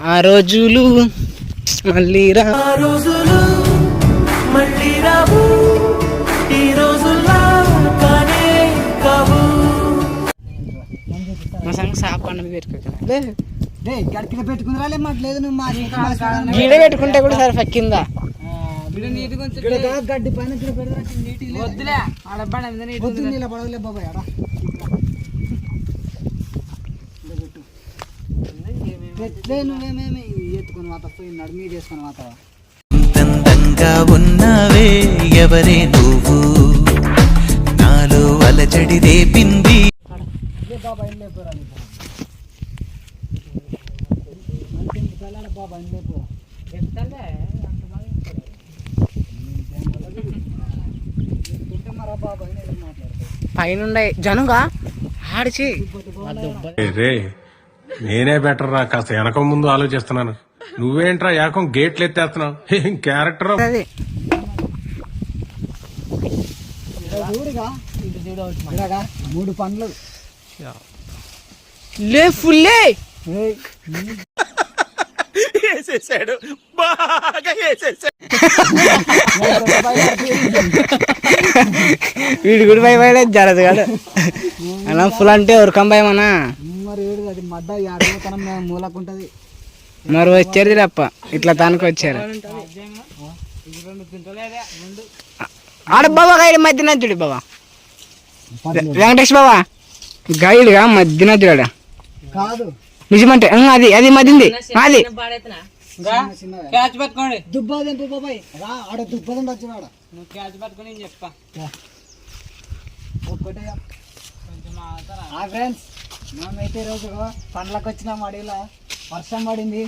ఆ రోజులు మళ్ళీ రా. రోజులు మళ్ళీ రావు. ఈ రోజుల్లా కానే కావు. మా సంగ సాప్ అన్నది పెట్టుకోక రే గడికిన పెట్టుకుని రాలే మాకు లేదు నువ్వు మా ఇంకా మా సైడ్ గీడ పెట్టుకుంటే కూడా సరే ఇక్కడ గడ్డి పైన వద్దులే. నీళ్ళ పడవలే బాబాయ్ ఆడ. పెట్టే నువ్వేమేమి ఎత్తుకుని నడిమి చేసుకుని తందంగా ఉన్నావే ఎవరే నువ్వు? నాలో అలజడి రేపింది. ఏ లేపోరా మాట్లాడతా. పైన జనుగా? ఆడిచి. రే నేనే బెటర్ రా కాస్త వెనక ముందు ఆలోచిస్తున్నాను. నువ్వేంట్రా ఏకం గేట్లు ఎత్తేస్తున్నావు? ఏం క్యారెక్టర్ అది చూడుగా ఇలాగా మూడు పండ్లు. లే ఫుల్లే! ఏయ్, వేసేసాడు. బాగా వేసేసాడు. వీడు కూడా భయపడే జరదు కాదు. అలా ఫుల్ అంటే ఉరకం భయమనా? మరి ఏడు అది మడ్డ ఆడతనం మూలకుంటది. మరి వచ్చేది తప్ప ఇట్లా దానికి వచ్చారు. ఆడ బాబా గైడ్ మధ్యనద్దుడు బాబా వెంకటేష్ బాబా గైడ్గా మధ్యనద్దుడు కాదు. నిజమంటే అది అది మధ్యంది అది. చిన్న చిన్నగా. క్యాచ్ పట్టుకోండి. దుబ్బా తెంపు బాబాయ్. రా ఆడ దుబ్బదం వచ్చిన ఆడ. నువ్వు క్యాచ్ పట్టుకొని నేను చెప్తా. ఒక్కటే. ఆ ఫ్రెండ్స్ మేమైతే ఈరోజు పండ్లకు వచ్చినాం అడవిలో. వర్షం పడింది.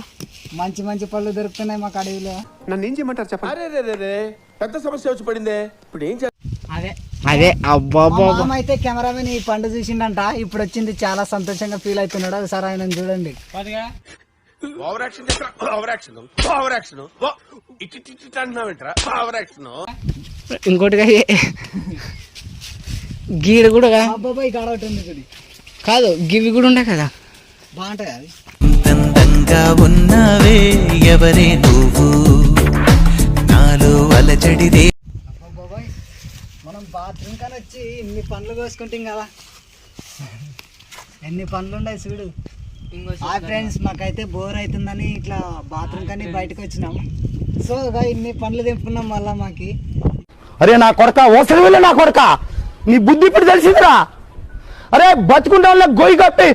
మంచి మంచి పళ్ళు దొరుకుతున్నాయి మాకు అడవిలో. నన్ను ఏం చేయమంటారు చెప్పండి. అరే రే రే పెద్ద సమస్య వచ్చి పడిందే. ఇప్పుడు ఏం అదే. అదే అబ్బా అయితే కెమెరామెన్ ఈ పండు చూసిండంట. ఇప్పుడు వచ్చింది చాలా సంతోషంగా ఫీల్ అవుతున్నాడు. ఒకసారి ఆయన చూడండి. ఏ- గీడ కూడా మా బాబాయ్ కాదు గివి కూడా ఉండే కదా. బాగుంటాయి అవి. ఉన్నావే ఎవరే నువ్వు? నాలో బాబాయ్ మనం బాత్రూమ్ కానీ వచ్చి ఇన్ని పండ్లు కోసుకుంటాం కదా. ఎన్ని పండ్లు ఉన్నాయి చూడు. ఆ ఫ్రెండ్స్ మాకైతే బోర్ అవుతుందని ఇట్లా బాత్రూమ్ కానీ బయటకు వచ్చినాం. సో ఇక ఇన్ని పండ్లు తెంపుకున్నాం మళ్ళా మాకి. అరే నా కొడక ఓసరి వెళ్ళి నా కొడక. నీ బుద్ధి ఇప్పుడు తెలిసిందిరా. అరే బతుకుంటా వాళ్ళ గొయ్యి కప్పి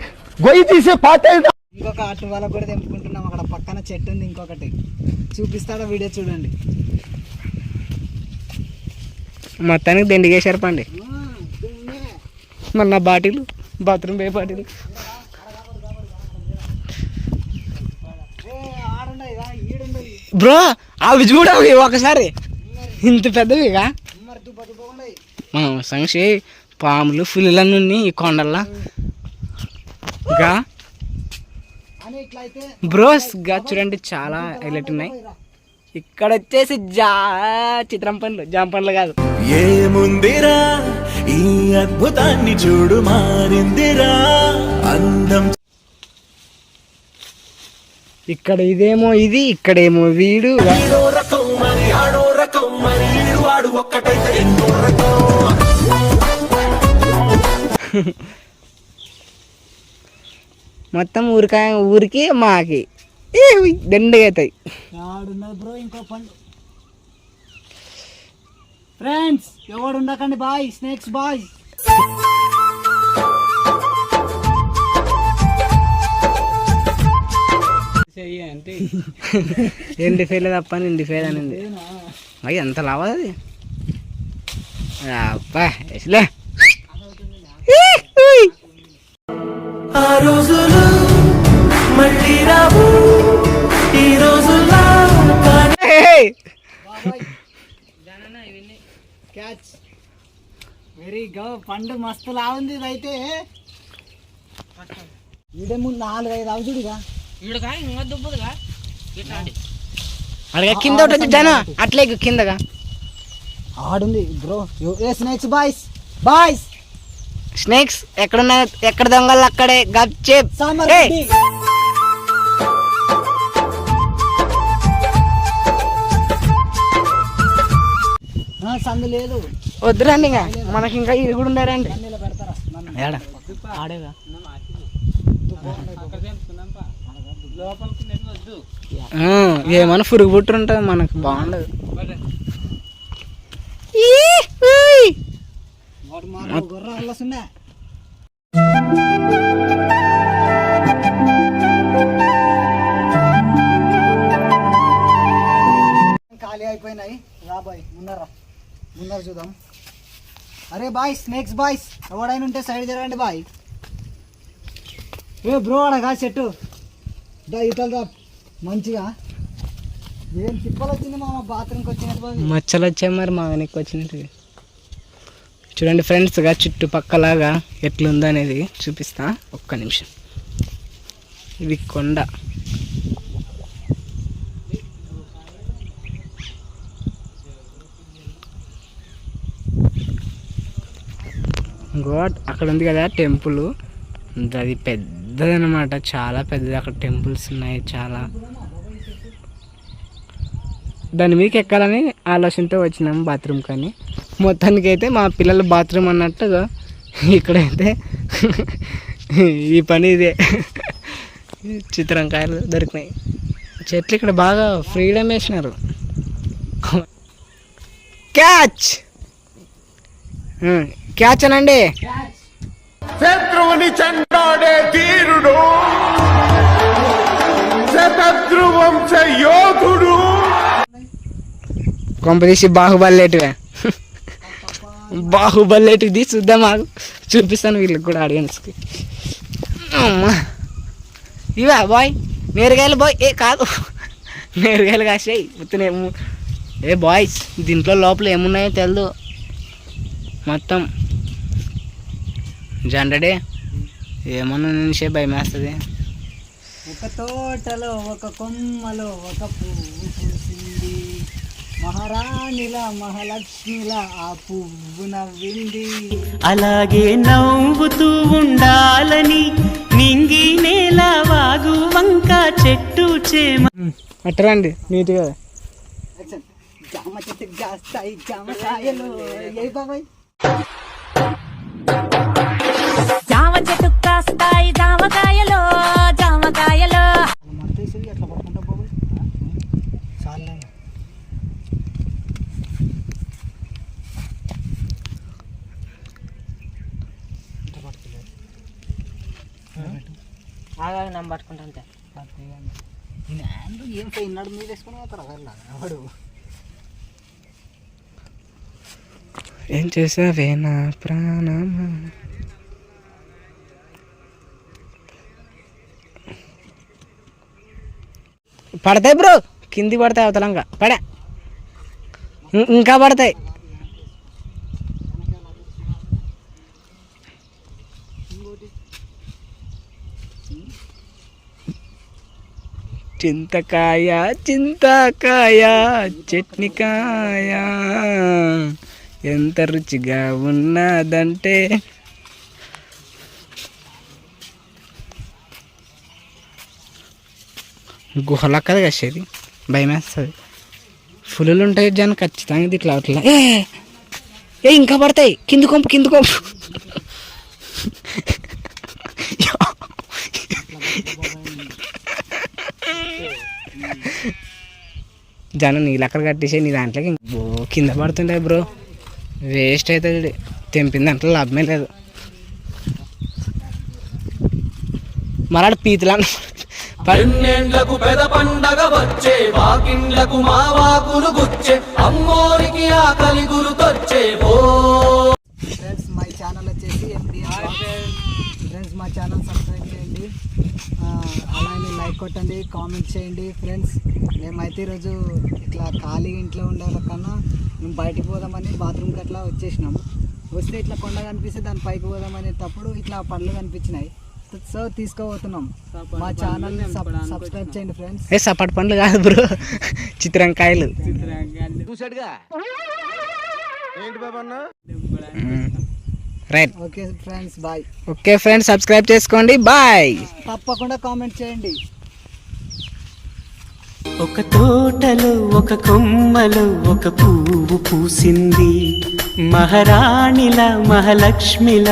గొయ్యి తీసి పాత ఇంకొక అటు వాళ్ళకు కూడా తెంపుకుంటున్నాం. అక్కడ పక్కన చెట్టు ఉంది ఇంకొకటి. చూపిస్తాడా వీడియో చూడండి. మొత్తానికి దండిగేశారు పండి. మరి నా బాటిల్ బాత్రూమ్ పే బాటిల్. బ్రో అవి చూడవి ఒకసారి. ఇంత పెద్దవిగా మరి పాములు ఫుల్లన్నీ ఈ కొండల్లా. అయితే బ్రోస్గా చూడండి చాలా హైలైట్ ఉన్నాయి. ఇక్కడ వచ్చేసి జా చిత్రం పనులు జామ పనులు కాదు. ఏముందిరా? ఈ అద్భుతాన్ని చూడు మారిందిరా. అందం ఇక్కడ ఇదేమో ఇది ఇక్కడేమో వీడు. రకం మరి రకం మరి ఒక్కటైతే మొత్తం ఊరికాయ ఊరికి మాకి. దండిగా అవుతాయి ఆడున్నది బ్రో ఇంకో పండు. ఫ్రెండ్స్ ఎవడు ఉండకండి బాయ్ స్నేక్స్ బాయ్. చెయ్యి అంటే ఎండి ఫెయిల్ తప్ప నిండి ఫెయిల్ అనింది అయ్యి ఎంత లావా అది? అబ్బా వేసిలే రోజులు మళ్ళీ రావు. ఈ క్యాచ్. వెరీ గో పండు మస్తు లా ఉంది ఇదైతే. ఇదేమో నాలుగు ఐదు అవుతుడుగా. వీడుగా ఇంకా దుబ్బదుగా ఇట్లాంటి అడగ కింద ఒకటి జన అట్లే కిందగా. ఆడుంది బ్రో. ఏ స్నేక్స్ బాయ్స్ బాయ్స్ స్నేక్స్ ఎక్కడున్న ఎక్కడ దొంగలు అక్కడే? గప్ చేప్. సందు లేదు. వద్దురండి ఇంకా. మనకి ఇంకా ఇది కూడా ఉండారండి ఏడా? ఆడేగా ఏమన్నా పురుగు పుట్టు ఉంటుంది మనకు బాగుండదు. ఖాళీ అయిపోయినాయి. రా బాయ్ ముందర ముందర చూద్దాం. అరే బాయ్ స్నేక్స్ బాయ్స్ ఎవడైనా ఉంటే సైడ్ జరగండి బాయ్. ఏ బ్రో అడగా చెట్టు. దా ఇతలు మంచిగా. ఏం తిప్పలు వచ్చింది మా బాత్రూమ్కి వచ్చినట్టు బాయ్ మచ్చలు వచ్చాయి మరి మా వెనక్కి వచ్చినట్టు. చూడండి ఫ్రెండ్స్గా చుట్టుపక్కలాగా ఎట్లుందో అనేది చూపిస్తా. ఒక్క నిమిషం. ఇది కొండ. గోడ్ అక్కడ ఉంది కదా టెంపుల్. అది పెద్దదన్నమాట. చాలా పెద్దది. అక్కడ టెంపుల్స్ ఉన్నాయి చాలా. దాని మీదకి ఎక్కాలని ఆలోచనతో వచ్చినాం బాత్రూమ్ కానీ. మొత్తానికి అయితే మా పిల్లల బాత్రూమ్ అన్నట్టుగా ఇక్కడైతే ఈ పని ఇదే. చిత్రంకాయలు దొరికినాయి. చెట్లు ఇక్కడ బాగా ఫ్రీడమ్ వేసినారు. క్యాచ్! క్యాచ్ అనండి. శత్రువుని చండాడే తీరుడు శతద్రువంశ యోధుడు. కొంపదీసి బాహుబల్లేటివే బాహుబల్లేటివి తీసి చూద్దాం మాకు చూపిస్తాను వీళ్ళకి కూడా ఆడియన్స్కి. అమ్మా. ఇవా బాయ్ నేరుగాయలు బాయ్. ఏ కాదు. నేరుగాయలు కాసాయి. మొత్తం ఏ బాయ్స్ దీంట్లో లోపల ఏమున్నాయో తెలదు. మొత్తం. జనరడే. ఏమన్నా నుంచే భయం వేస్తుంది ఒక తోటలో ఒక కొమ్మలో ఒక పువ్వు. మహారాణిల మహాలక్ష్మిల ఆ పువ్వు నవ్వింది. అలాగే నవ్వుతూ ఉండాలని నింగి నేల వాగు వంక చెట్టు చేమ అట్టరండి నీట్గా. యాక్షన్. జామ చెట్టుకి కాస్తాయి జామకాయలు ఏ బాబాయ్ జామ చెట్టు కాస్తాయి జామకాయలో జామకాయలో మత్తేసి ఎట్లా పడుకుంటా బాబాయ్ చాలా ఆగాగు నమ్మ పట్టుకుంటా అంతే. ఏం మీద వేసుకుని పోతారు వాడు ఏం చేసావే నా ప్రాణమా? పడతాయి బ్రో. కింది పడతాయి అవతలంగా. పడా. ఇంకా పడతాయి. చింతకాయ చింతకాయ చట్నికాయ. ఎంత రుచిగా ఉన్నదంటే. గుహలా కదా కసేది భయం వేస్తుంది ఫుల్లు ఉంటాయి జనం ఖచ్చితంగా ఇట్లా అట్లా. ఏ ఏ ఇంకా పడతాయి. కింది కొంపు కింది కొంపు. జనం నీళ్ళు అక్కడ కట్టేసి నీ దాంట్లోకి కింద పడుతుంటాయి బ్రో. వేస్ట్ అవుతుంది తెంపిన దాంట్లో లాభమే లేదు. మరాడు పీతులా పన్నెండ్లకు పెద పండగ వచ్చే వాకిండ్లకు మా వాకులు గుచ్చే అమ్మోరికి ఆకలి గురుతొచ్చే ఓ. ఫ్రెండ్స్ మా ఛానల్ వచ్చేసి ఫ్రెండ్స్ మా ఛానల్ సబ్స్క్రైబ్ చేయండి ఆ, అలానే లైక్ కొట్టండి కామెంట్ చేయండి. ఫ్రెండ్స్ మేమైతే ఈరోజు ఇట్లా ఖాళీగా ఇంట్లో ఉండే కన్నా మేము బయటికి పోదామని బాత్రూమ్కి అట్లా వచ్చేసినాం వస్తే ఇట్లా కొండ కనిపిస్తే దాని పైకి పోదామనేటప్పుడు ఇట్లా పండ్లు కనిపించినాయి. సో తీసుకోబోతున్నాం. మా ఛానల్ సబ్స్క్రైబ్ చేయండి ఫ్రెండ్స్ ఏ సపాటు పండ్లు కాదు bro. చిత్రంకాయలు. Right okay friends bye okay friends subscribe చేసుకోండి. బాయ్ తప్పకుండా కామెంట్ చేయండి. ఒక తోటలో ఒక కొమ్మలో ఒక పువ్వు పూసింది. మహారాణిల మహాలక్ష్మిల